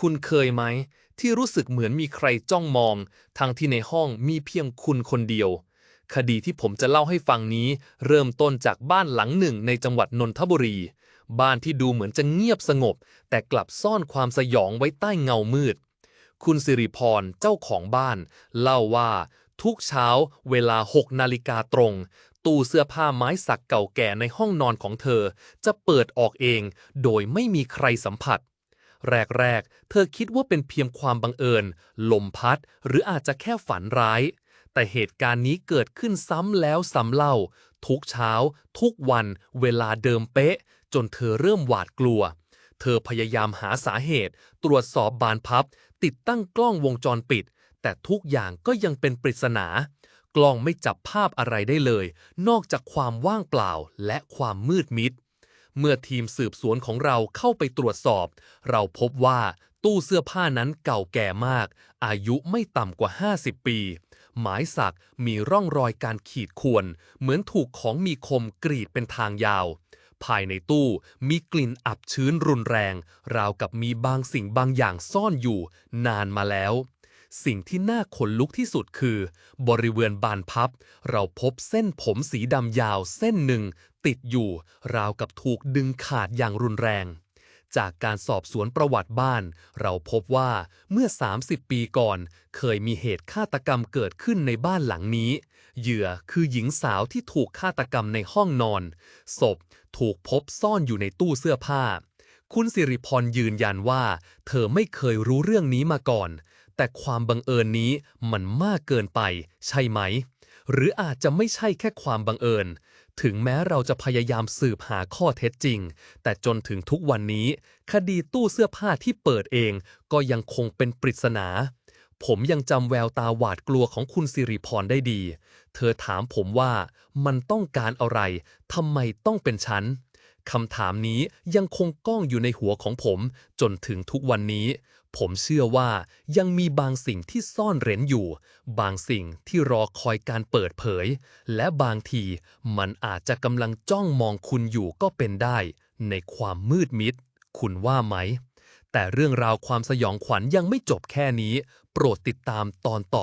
คุณเคยไหม ที่รู้สึกเหมือนมีใครจ้องมอง ทั้งที่ในห้องมีเพียงคุณคนเดียว คดีที่ผมจะเล่าให้ฟังนี้ เริ่มต้นจากบ้านหลังหนึ่งในจังหวัดนนทบุรี บ้านที่ดูเหมือนจะเงียบสงบ แต่กลับซ่อนความสยองไว้ใต้เงามืด คุณสิริพรเจ้าของบ้าน เล่าว่าทุกเช้าเวลา6นาฬิกาตรง ตู้เสื้อผ้าไม้สักเก่าแก่ในห้องนอนของเธอ จะเปิดออกเอง โดยไม่มีใครสัมผัส แรก ๆ เธอคิดว่าเป็นเพียงความบังเอิญ ลมพัด หรืออาจจะแค่ฝันร้าย แต่เหตุการณ์นี้เกิดขึ้นซ้ำแล้วซ้ำเล่า ทุกเช้า ทุกวัน เวลาเดิมเป๊ะ จนเธอเริ่มหวาดกลัว เธอพยายามหาสาเหตุ ตรวจสอบบานพับ ติดตั้งกล้องวงจรปิด แต่ทุกอย่างก็ยังเป็นปริศนากล้องไม่จับภาพอะไรได้เลย นอกจากความว่างเปล่าและความมืดมิด เมื่อทีมสืบสวนของเราเข้าไปตรวจสอบ เราพบว่าตู้เสื้อผ้านั้นเก่าแก่มาก อายุไม่ต่ำกว่า 50 ปี หมายสักมีร่องรอยการขีดข่วน เหมือนถูกของมีคมกรีดเป็นทางยาว ภายในตู้มีกลิ่นอับชื้นรุนแรง ราวกับมีบางสิ่งบางอย่างซ่อนอยู่ นานมาแล้ว สิ่งที่น่าขนลุกที่สุดคือ บริเวณบานพับ เราพบเส้นผมสีดำยาวเส้นหนึ่ง ติดอยู่ ราวกับถูกดึงขาดอย่างรุนแรง จากการสอบสวนประวัติบ้าน เราพบว่าเมื่อ 30 ปีก่อน เคยมีเหตุฆาตกรรมเกิดขึ้นในบ้านหลังนี้ เหยื่อคือหญิงสาวที่ถูกฆาตกรรมในห้องนอน ศพถูกพบซ่อนอยู่ในตู้เสื้อผ้าคุณสิริพรยืนยันว่า เธอไม่เคยรู้เรื่องนี้มาก่อน แต่ความบังเอิญนี้มันมากเกินไป ใช่ไหม หรืออาจจะไม่ใช่แค่ความบังเอิญ ถึงแม้เราจะพยายามสืบหาข้อเท็จจริง แต่จนถึงทุกวันนี้ คดีตู้เสื้อผ้าที่เปิดเองก็ยังคงเป็นปริศนา ผมยังจำแววตาหวาดกลัวของคุณสิริพรได้ดี เธอถามผมว่ามันต้องการอะไรทำไมต้องเป็นฉัน คำถามนี้ยังคงก้องอยู่ในหัวของผม จนถึงทุกวันนี้ ผมเชื่อว่ายังมีบางสิ่งที่ซ่อนเร้นอยู่ บางสิ่งที่รอคอยการเปิดเผย และบางทีมันอาจจะกำลังจ้องมองคุณอยู่ก็เป็นได้ ในความมืดมิด คุณว่าไหม แต่เรื่องราวความสยองขวัญยังไม่จบแค่นี้ โปรดติดตามตอนต่อ